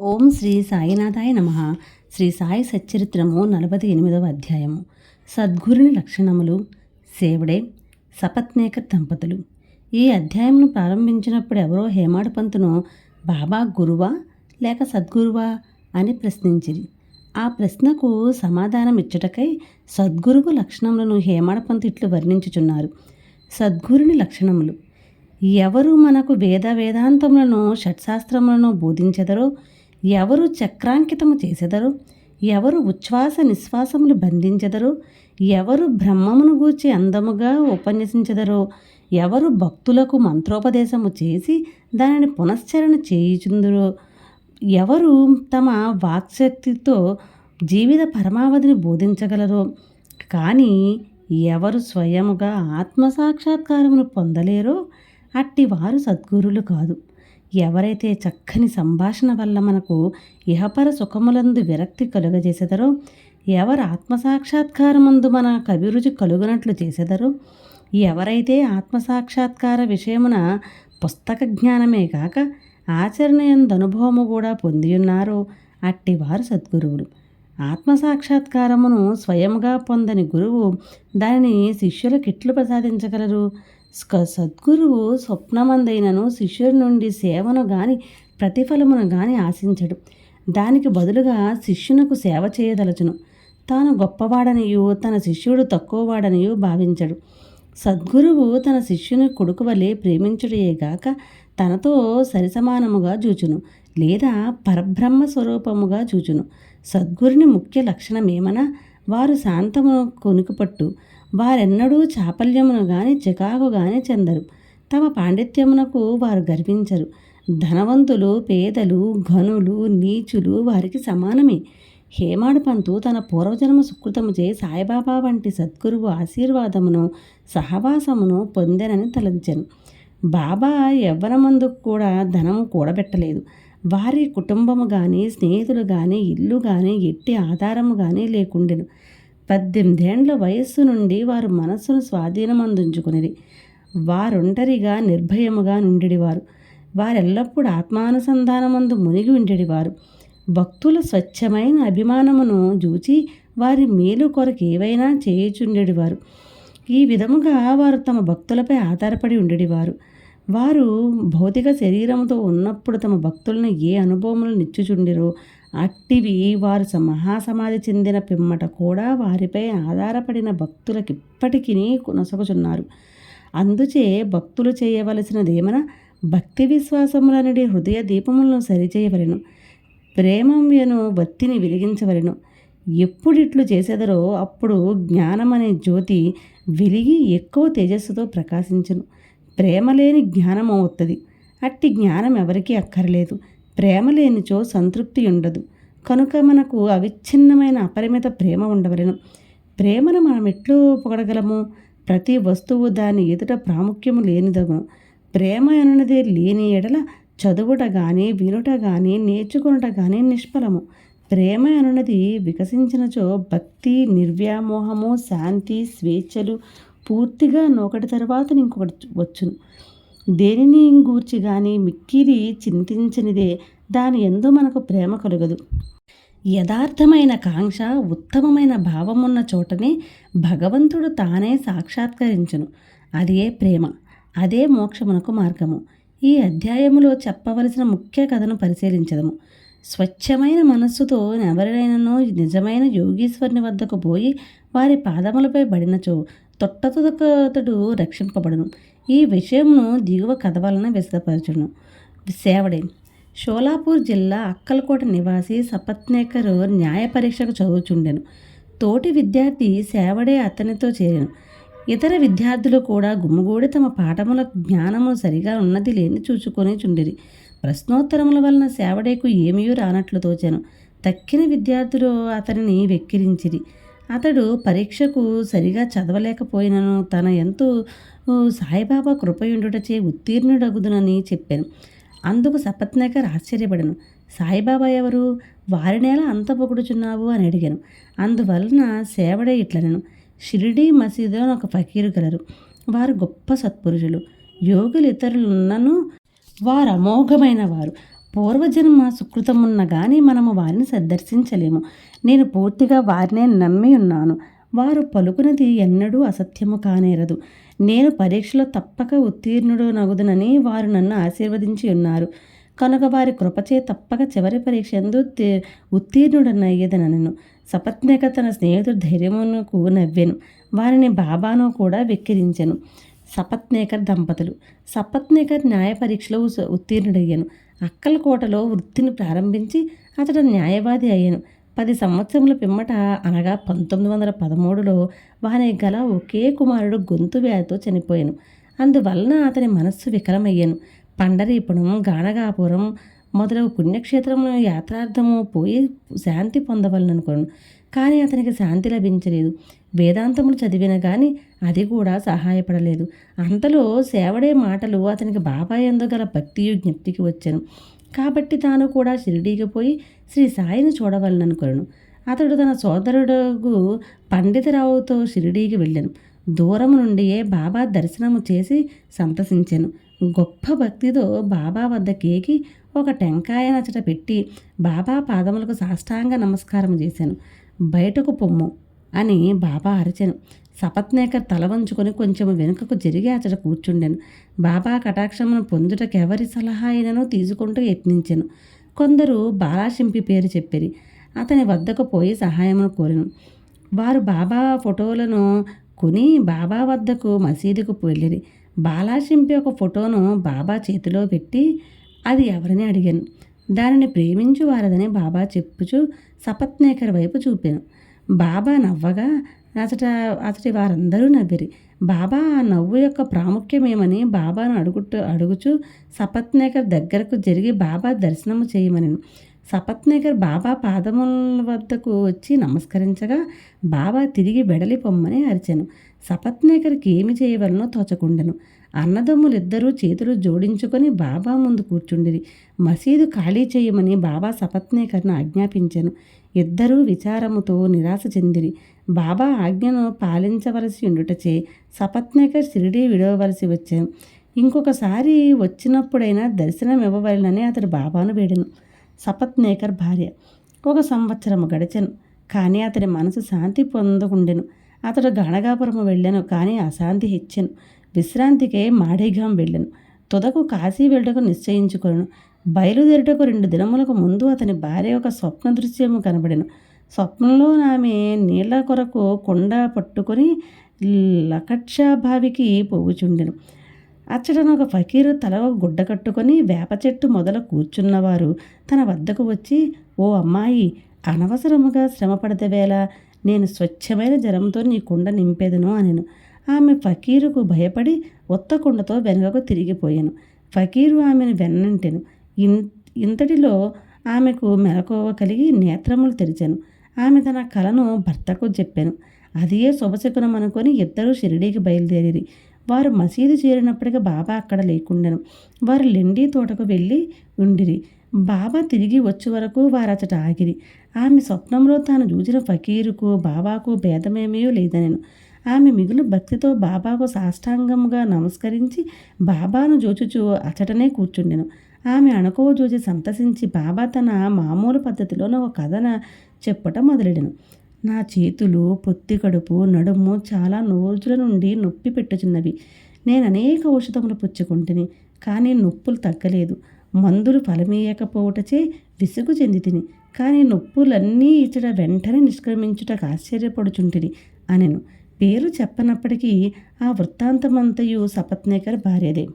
ఓం శ్రీ సాయినాథాయ నమ. శ్రీ సాయి సచ్చరిత్రము నలభై ఎనిమిదవ అధ్యాయము. సద్గురుని లక్షణములు సేవడే సపత్నేక దంపతులు. ఈ అధ్యాయంను ప్రారంభించినప్పుడు ఎవరో హేమాడు పంతును బాబా గురువా లేక సద్గురువా? అని ప్రశ్నించిరి. ఆ ప్రశ్నకు సమాధానం ఇచ్చటకై సద్గురువు లక్షణములను హేమాడపంతు ఇట్లు వర్ణించుచున్నారు. సద్గురుని లక్షణములు. ఎవరు మనకు వేద వేదాంతములను షట్శాస్త్రములను బోధించెదరో ఎవరు చక్రాంకితము చేసెదరు? ఎవరు ఉచ్ఛ్వాస నిశ్వాసములు బంధించెదరు? ఎవరు బ్రహ్మమును గూర్చి అందముగా ఉపన్యసించెదరో? ఎవరు భక్తులకు మంత్రోపదేశము చేసి దానిని పునశ్చరణ చేయుచుందరో? ఎవరు తమ వాక్శక్తితో జీవిత పరమావధిని బోధించగలరో? కానీ ఎవరు స్వయముగా ఆత్మసాక్షాత్కారమును పొందలేరో అట్టి వారు సద్గురులు కాదు. ఎవరైతే చక్కని సంభాషణ వల్ల మనకు ఇహపర సుఖములందు విరక్తి కలుగజేసెదరో ఎవరు ఆత్మసాక్షాత్కారమందు మన కవిరుచి కలుగునట్లు చేసెదరో ఎవరైతే ఆత్మసాక్షాత్కార విషయమున పుస్తక జ్ఞానమే కాక ఆచరణ అనుభవము కూడా పొందియున్నారో అట్టివారు సద్గురువులు. ఆత్మసాక్షాత్కారమును స్వయంగా పొందని గురువు దానిని శిష్యులకిట్లు ప్రసాదించగలరు. సద్గురువు స్వప్నమందైనను శిష్యుడి నుండి సేవను గాని ప్రతిఫలమును గాని ఆశించడు. దానికి బదులుగా శిష్యునకు సేవ చేయదలచును. తాను గొప్పవాడనియు తన శిష్యుడు తక్కువవాడనియు భావించడు. సద్గురువు తన శిష్యుని కొడుకు వలె ప్రేమించుడేగాక తనతో సరిసమానముగా చూచును లేదా పరబ్రహ్మ స్వరూపముగా చూచును. సద్గురుని ముఖ్య లక్షణమేమన వారు శాంతము కొనుకుపట్టు వారెన్నడూ చాపల్యమును గాని చికాకు గాని చెందరు. తమ పాండిత్యమునకు వారు గర్వించరు. ధనవంతులు పేదలు ఘనులు నీచులు వారికి సమానమే. హేమాడు పంతు తన పూర్వజన్మ సుకృతము చే సాయిబాబా వంటి సద్గురువు ఆశీర్వాదమును సహవాసమును పొందెనని తలంచెను. బాబా యవ్వనమందు కూడా ధనము కూడబెట్టలేదు. వారి కుటుంబము కానీ స్నేహితులు కానీ ఇల్లు కానీ ఎట్టి ఆధారము కానీ లేకుండెను. పద్దెనిమిదేండ్ల వయస్సు నుండి వారు మనస్సును స్వాధీనమందుంచుకునిది వారొంటరిగా నిర్భయముగా నుండివారు వారెల్లప్పుడూ ఆత్మానుసంధానమందు మునిగి ఉండేవారు భక్తుల స్వచ్ఛమైన అభిమానమును చూచి వారి మేలు కొరకు ఏవైనా చేయుచుండేవారు ఈ విధముగా వారు తమ భక్తులపై ఆధారపడి ఉండేవారు వారు భౌతిక శరీరంతో ఉన్నప్పుడు తమ భక్తులను ఏ అనుభవములు నిచ్చుచుండిరో అట్టివి వారు స- మహాసమాధి చెందిన పిమ్మట కూడా వారిపై ఆధారపడిన భక్తులకి ఇప్పటికీ కొనసాగుచున్నారు అందుచే భక్తులు చేయవలసినదేమన భక్తి విశ్వాసములనడి హృదయ దీపములను సరిచేయవలను. ప్రేమమును భక్తిని వెలిగించవలెను. ఎప్పుడిట్లు చేసేదరో అప్పుడు జ్ఞానమనే జ్యోతి వెలిగి ఎక్కువ తేజస్సుతో ప్రకాశించను. ప్రేమ లేని జ్ఞానం అవుతుంది అట్టి జ్ఞానం ఎవరికీ అక్కర్లేదు. ప్రేమ లేనిచో సంతృప్తి ఉండదు. కనుక మనకు అవిచ్ఛిన్నమైన అపరిమిత ప్రేమ ఉండవలెను. ప్రేమను మనం ఎట్లు పొగడగలము? ప్రతి వస్తువు దాని ఎదుట ప్రాముఖ్యము లేనిదగును ప్రేమ అనున్నది లేని ఎడల చదువుట కానీ వినుట కానీ నేర్చుకునుట కానీ నిష్ఫలము. ప్రేమ అనున్నది వికసించినచో భక్తి నిర్వ్యామోహము శాంతి స్వేచ్ఛలు పూర్తిగా నొకటి తర్వాత ఇంకొకటి వచ్చును. దేనిని గూర్చి కానీ మిక్కిరి చింతించనిదే దాని ఎందు మనకు ప్రేమ కలుగదు. యథార్థమైన కాంక్ష ఉత్తమమైన భావమున్న చోటనే భగవంతుడు తానే సాక్షాత్కరించును. అదే ప్రేమ అదే మోక్షమునకు మార్గము. ఈ అధ్యాయములో చెప్పవలసిన ముఖ్య కథను పరిశీలించదము. స్వచ్ఛమైన మనస్సుతో ఎవరినైనానో నిజమైన యోగీశ్వరుని వద్దకు పోయి వారి పాదములపై పడినచో తొట్టతుదకతడు రక్షింపబడును. ఈ విషయమును దిగువ కథ వలన విశదపరచును సేవడే. షోలాపూర్ జిల్లా అక్కలకోట నివాసి సపత్నేకర్ న్యాయ పరీక్షకు చదువుచుండెను. తోటి విద్యార్థి సేవడే అతనితో చేరాను. ఇతర విద్యార్థులు కూడా గుమ్మగూడి తమ పాఠముల జ్ఞానము సరిగా ఉన్నది లేని చూచుకొని చుండిరి. ప్రశ్నోత్తరముల వలన సేవడేకు ఏమీ రానట్లు తోచాను. తక్కిన విద్యార్థులు అతనిని వెక్కిరించిరి. అతడు పరీక్షకు సరిగా చదవలేకపోయినను. తన ఎంతో సాయిబాబా కృపయుండుటచే ఉత్తీర్ణుడగుదునని చెప్పాను. అందుకు సపత్నాకర్ ఆశ్చర్యపడను. సాయిబాబా ఎవరు? వారినేలా అంత పొగుడుచున్నావు అని అడిగాను. అందువలన సేవడే ఇట్లనను. షిరిడీ మసీదులో ఒక ఫకీరు గలరు. వారు గొప్ప సత్పురుషులు. యోగులు ఇతరులున్నను వారు అమోఘమైన వారు పూర్వజన్మ సుకృతమున్న కానీ మనము వారిని సందర్శించలేము నేను పూర్తిగా వారినే నమ్మి ఉన్నాను. వారు పలుకునది ఎన్నడూ అసత్యము కానేరదు. నేను పరీక్షలో తప్పక ఉత్తీర్ణుడు నగుదునని వారు నన్ను ఆశీర్వదించి ఉన్నారు. కనుక వారి కృపచే తప్పక చివరి పరీక్ష ఎందు ఉత్తీర్ణుడనయ్యేదనను. సపత్నిక తన స్నేహితుడు ధైర్యమునకు నవ్వెను. వారిని బాబాను కూడా వెక్కిరించెను. సపత్నేకర్ దంపతులు. సపత్నేకర్ న్యాయ పరీక్షలో ఉత్తీర్ణుడయ్యాను. అక్కలకోటలో వృత్తిని ప్రారంభించి అతడు న్యాయవాది అయ్యాను. పది సంవత్సరముల పిమ్మట అనగా పంతొమ్మిది వందల పదమూడులో వాని గల ఒకే కుమారుడు గొంతు వ్యాధితో చనిపోయాను. అందువలన అతని మనస్సు వికలమయ్యాను. పండరీపురం గానగాపురం మొదలగు పుణ్యక్షేత్రము యాత్రార్థము పోయి శాంతి పొందవలననుకోను. కానీ అతనికి శాంతి లభించలేదు. వేదాంతములు చదివిన కానీ అది కూడా సహాయపడలేదు. అంతలో సేవడే మాటలు అతనికి బాబా ఎందుగల భక్తియు జ్ఞప్తికి వచ్చాను. కాబట్టి తాను కూడా షిరిడీకి పోయి శ్రీ సాయిని చూడవలననుకొను అతడు తన సోదరుడు పండితరావుతో షిరిడీకి వెళ్ళాను. దూరం నుండియే బాబా దర్శనము చేసి సంతసించాను. గొప్ప భక్తితో బాబా వద్ద కేకి ఒక టెంకాయ నచ్చట పెట్టి బాబా పాదములకు సాష్టాంగ నమస్కారం చేశాను బయటకు పొమ్ము అని బాబా అరిచాను. సపత్నేకర్ తల వంచుకొని కొంచెం వెనుకకు జరిగి అతడు కూర్చుండాను. బాబా కటాక్షమును పొందుటకు ఎవరి సలహా అయినను తీసుకుంటూ యత్నించాను. కొందరు బాలాశింపి పేరు చెప్పిరి. అతని వద్దకు పోయి సహాయమును కోరాను. వారు బాబా ఫోటోలను కొని బాబా వద్దకు మసీదుకు వెళ్ళిరి. బాలాశింపి ఒక ఫోటోను బాబా చేతిలో పెట్టి అది ఎవరిని అడిగాను. దానిని ప్రేమించు వారదని బాబా చెప్పుచు సపత్నేకర్ వైపు చూపాను. బాబా నవ్వగా అతట అతడి వారందరూ నవ్విరి. బాబా ఆ నవ్వు యొక్క ప్రాముఖ్యమేమని బాబాను అడుగుతూ అడుగుచు సపత్నేకర్ దగ్గరకు జరిగి బాబా దర్శనము చేయమని సపత్నేకర్ బాబా పాదముల వద్దకు వచ్చి నమస్కరించగా బాబా తిరిగి వెడలి పొమ్మని అరిచాను. సపత్నేకర్కి ఏమి చేయవలనో తోచకుండెను. అన్నదమ్ములిద్దరూ చేతులు జోడించుకొని బాబా ముందు కూర్చుండిరి. మసీదు ఖాళీ చేయమని బాబా సపత్నేకర్ను ఆజ్ఞాపించాను. ఇద్దరూ విచారముతో నిరాశ చెందిరి. బాబా ఆజ్ఞను పాలించవలసి ఉండుటచే సపత్నేకర్ షిరిడీ విడవవలసి వచ్చాను. ఇంకొకసారి వచ్చినప్పుడైనా దర్శనం ఇవ్వవలనని అతడు బాబాను వేడెను. సపత్నేకర్ భార్య. ఒక సంవత్సరము గడిచాను. కానీ అతడి మనసు శాంతి పొందకుండెను. అతడు గణగాపురము వెళ్ళాను. కానీ అశాంతి హెచ్చాను. విశ్రాంతికే మాడేగాం వెళ్ళాను. తుదకు కాశీ వెళ్ళటకు నిశ్చయించుకొను బయలుదేరుటకు రెండు దినములకు ముందు అతని భార్య ఒక స్వప్న దృశ్యము కనబడెను. స్వప్నంలో ఆమె నీళ్ళ కొరకు కొండ పట్టుకొని లకక్షాభావికి పోవుచుండెను. అచ్చటన ఒక ఫకీరు తల గుడ్డ కట్టుకొని వేప చెట్టు మొదల కూర్చున్నవారు తన వద్దకు వచ్చి ఓ అమ్మాయి అనవసరముగా శ్రమపడత వేళ నేను స్వచ్ఛమైన జలంతో నీ కుండ నింపేదను అనెను. ఆమె ఫకీరుకు భయపడి ఉత్తకుండతో వెనుకకు తిరిగిపోయాను. ఫకీరు ఆమెను వెన్నంటెను. ఇన్ ఇంతటిలో ఆమెకు మెలకువ కలిగి నేత్రములు తెరిచాను. ఆమె తన కలను భర్తకు చెప్పాను. అదే శుభశకునం అనుకొని ఇద్దరూ షిరిడీకి బయలుదేరిరి. వారు మసీదు చేరినప్పటికీ బాబా అక్కడ లేకుండెను. వారు లెండి తోటకు వెళ్ళి ఉండిరి. బాబా తిరిగి వచ్చే వరకు వారు ఆగిరి. ఆమె స్వప్నంలో తాను చూసిన ఫకీరుకు బాబాకు భేదమేమీ లేదనెను. ఆమె మిగులు భక్తితో బాబాకు సాష్టాంగముగా నమస్కరించి బాబాను జోచుచూ అచటనే కూర్చుండెను. ఆమె అణకువ చూసి సంతసించి బాబా తన మామూలు పద్ధతిలో ఒక కథన చెప్పటం మొదలెడెను. నా చేతులు పొత్తి కడుపు నడుము చాలా రోజుల నుండి నొప్పి పెట్టుచున్నవి. నేను అనేక ఔషధములు పుచ్చుకుంటుని కానీ నొప్పులు తగ్గలేదు. మందులు ఫలమీయకపోవటచే విసుగు చెంది తిని కానీ నొప్పులన్నీ ఇచ్చట వెంటనే నిష్క్రమించుటకు ఆశ్చర్యపడుచుంటిని అనెను. పేరు చెప్పనప్పటికీ ఆ వృత్తాంతమంతయు సపత్నేకర్ భార్యదే.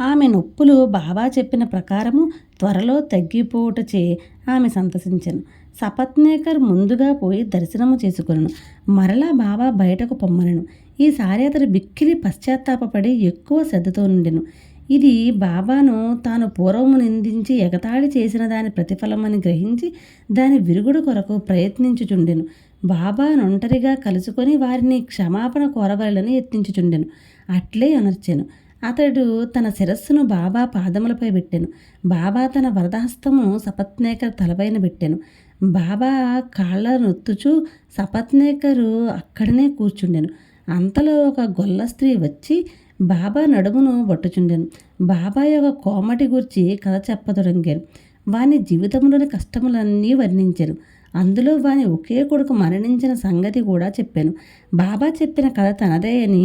ఆమె నొప్పులు బాబా చెప్పిన ప్రకారము త్వరలో తగ్గిపోవుటచే ఆమె సంతసించను. సపత్నేకర్ ముందుగా పోయి దర్శనము చేసుకును మరలా బాబా బయటకు పొమ్మనను. ఈసారి అతడు బిక్కిలి పశ్చాత్తాపపడి ఎక్కువ శ్రద్ధతో నుండెను. ఇది బాబాను తాను పూర్వము నిందించి ఎగతాళి చేసిన దాని ప్రతిఫలమని గ్రహించి దాని విరుగుడు కొరకు ప్రయత్నించుచుండెను. బాబా ఒంటరిగా కలుసుకొని వారిని క్షమాపణ కోరవలని ఎత్తించుచుండెను అట్లే అనర్చెను. అతడు తన శిరస్సును బాబా పాదములపై పెట్టాను. బాబా తన వరదహస్తము సపత్నేకర్ తలపైన పెట్టాను. బాబా కాళ్ళ నొత్తుచూ సపత్నేకరు అక్కడనే కూర్చుండెను. అంతలో ఒక గొల్ల స్త్రీ వచ్చి బాబా నడుమును బొట్టుచుండెను. బాబా యొక్క కోమటి గురించి కథ చెప్పదొడంగాను వాని జీవితంలోని కష్టములన్నీ వర్ణించాను. అందులో వాని ఒకే కొడుకు మరణించిన సంగతి కూడా చెప్పాను. బాబా చెప్పిన కథ తనదే అని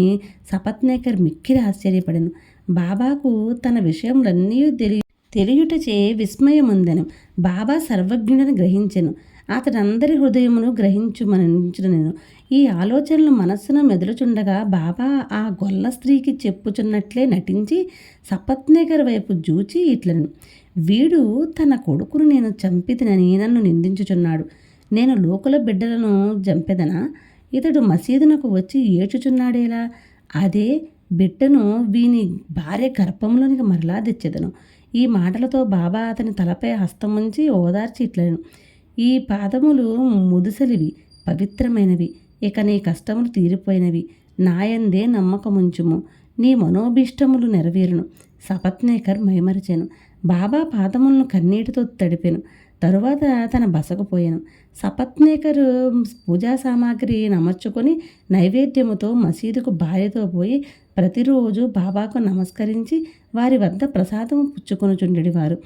సపత్నేకర్ మిక్కిరి ఆశ్చర్యపడాను. బాబాకు తన విషయములన్నీ తెలియ తెలియుటచే విస్మయముందను. బాబా సర్వజ్ఞుడని గ్రహించాను. అతడందరి హృదయమును గ్రహించుమనించిన నేను ఈ ఆలోచనలు మనస్సును మెదులుచుండగా బాబా ఆ గొల్ల స్త్రీకి చెప్పుచున్నట్లే నటించి సపత్నేకర్ వైపు జూచి ఇట్లను. వీడు తన కొడుకును నేను చంపితినని నన్ను నిందించుచున్నాడు. నేను లోకల బిడ్డలను చంపెదనా ఇతడు మసీదునకు వచ్చి ఏడ్చుచున్నాడేలా? అదే బిడ్డను వీని భార్య గర్భంలోనికి మరలా తెచ్చేదను. ఈ మాటలతో బాబా అతని తలపై హస్తం ఉంచి ఓదార్చి ఇట్లను ఈ పాదములు ముదుసలివి పవిత్రమైనవి. ఇక నీ కష్టములు తీరిపోయినవి. నాయందే నమ్మకముంచుము. నీ మనోభీష్టములు నెరవేరును. సపత్నేకర్ మైమరిచాను. బాబా పాదములను కన్నీటితో తడిపాను. తరువాత తన బసకుపోయాను సపత్నేకరు పూజా సామాగ్రి నమర్చుకొని నైవేద్యముతో మసీదుకు భార్యతో పోయి ప్రతిరోజు బాబాకు నమస్కరించి వారి వద్ద ప్రసాదము పుచ్చుకొనుచుండెడివారు.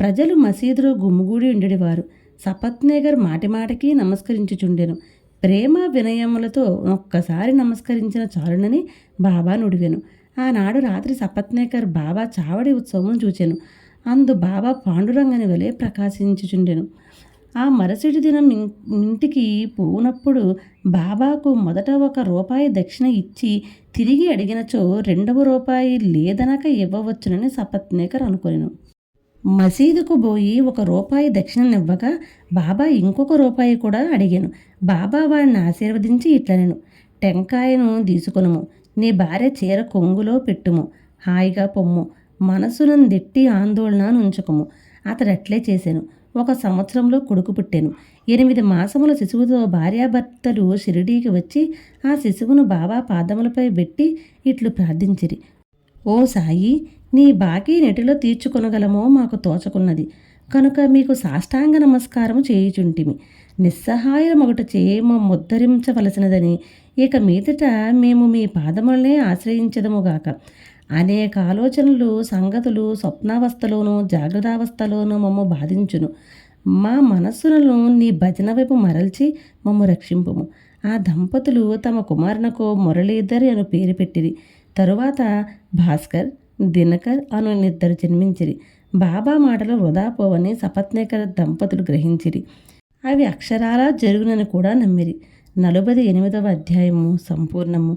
ప్రజలు మసీదులో గుమ్ముగూడి ఉండేవారు సపత్నేగర్ మాటిమాటికి నమస్కరించుచుండెను. ప్రేమ వినయములతో ఒక్కసారి నమస్కరించిన చాలునని బాబా నుడివెను. ఆనాడు రాత్రి సపత్నేకర్ బాబా చావడి ఉత్సవం చూచాను. అందు బాబా పాండురంగని వలె ప్రకాశించుచుండెను. ఆ మరుసటి దినం ఇంటికి పోనప్పుడు బాబాకు మొదట ఒక రూపాయి దక్షిణ ఇచ్చి తిరిగి అడిగినచో రెండవ రూపాయి లేదనక ఇవ్వవచ్చునని సపత్నేకర్ అనుకొనెను. మసీదుకు పోయి ఒక రూపాయి దక్షిణనివ్వగా బాబా ఇంకొక రూపాయి కూడా అడిగాను. బాబా వాడిని ఆశీర్వదించి ఇట్లనెను. టెంకాయను తీసుకొనుము. నీ భార్య చీర కొంగులో పెట్టుము. హాయిగా పొమ్ము. మనసులను దెట్టి ఆందోళన ఉంచకము. అతడు అట్లే చేశాను. ఒక సంవత్సరంలో కొడుకు పుట్టాను. ఎనిమిది మాసముల శిశువుతో భార్యాభర్తలు షిరిడీకి వచ్చి ఆ శిశువును బాబా పాదములపై పెట్టి ఇట్లు ప్రార్థించిరి. ఓ సాయి నీ బాకీ నెటిలో తీర్చుకొనగలమో మాకు తోచకున్నది. కనుక మీకు సాష్టాంగ నమస్కారం చేయుచుంటిమి. నిస్సహాయం ఒకటి చేయమో ముద్ధరించవలసినదని ఇక మీదట మేము మీ పాదములనే ఆశ్రయించదముగాక అనేక ఆలోచనలు సంగతులు స్వప్నావస్థలోనూ జాగ్రత్తావస్థలోనూ మమ్మ బాధించును. మా మనస్సులను నీ భజన వైపు మరల్చి మమ్మ రక్షింపుము. ఆ దంపతులు తమ కుమారునకు మురళీధరి అను పేరు పెట్టిరి. తరువాత భాస్కర్ దినకర్ అను ఇద్దరు జన్మించిరి. బాబా మాటలు వృధా పోవని సపత్నేకర్ దంపతులు గ్రహించిరి. అవి అక్షరాలా జరుగునని కూడా నమ్మిరి. నలభై ఎనిమిదవ అధ్యాయము సంపూర్ణము.